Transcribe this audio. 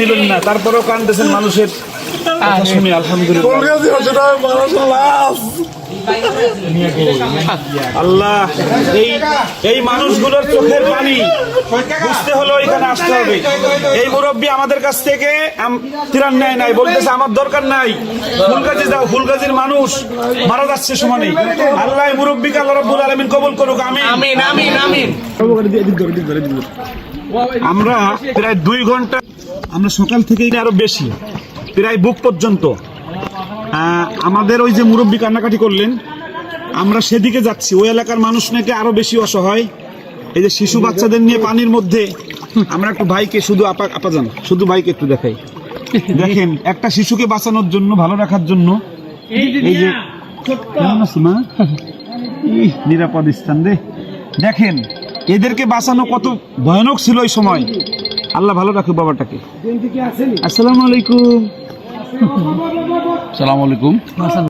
নিলেন না তারপরেও কানতেছেন মানুষের শুনে আলহামদুলিল্লাহ। আল্লাহ এই এই মানুষগুলোর চোখের পানি বুঝতে হলো এখানে আসতে হবে। এই মুরব্বী আমাদের কাছ থেকে তিরান নেয় নাই বলতেছে আমার দরকার নাই। ফুলগাছি দাও ফুলগাছির মানুষ মারা যাচ্ছে সমানে আল্লাহ এই মুরব্বীকে আল্লাহ রব্বুল আলমিন কবুল করুক আমি আমিন আমিন আমিন। আমরা প্রায় দুই ঘণ্টা আমরা সকাল থেকেই আরও বেশি প্রায় বুক পর্যন্ত। আমাদের ওই যে মুরব্বী কান্নাকাটি করলেন আমরা সেদিকে যাচ্ছি। ওই এলাকার মানুষ নাকি আরও বেশি অসহায়। এই যে শিশু বাচ্চাদের নিয়ে পানির মধ্যে আমরা একটু ভাইকে শুধু আপা আপা যান শুধু ভাইকে একটু দেখাই। দেখেন একটা শিশুকে বাঁচানোর জন্য ভালো রাখার জন্য এই যে মা? নিরাপদ স্থান রে। দেখেন এদেরকে বাঁচানো কত ভয়ানক ছিল ওই সময়। আল্লাহ ভালো রাখুক বাবাটাকে। আসসালামু আলাইকুম। আসসালামু আলাইকুম।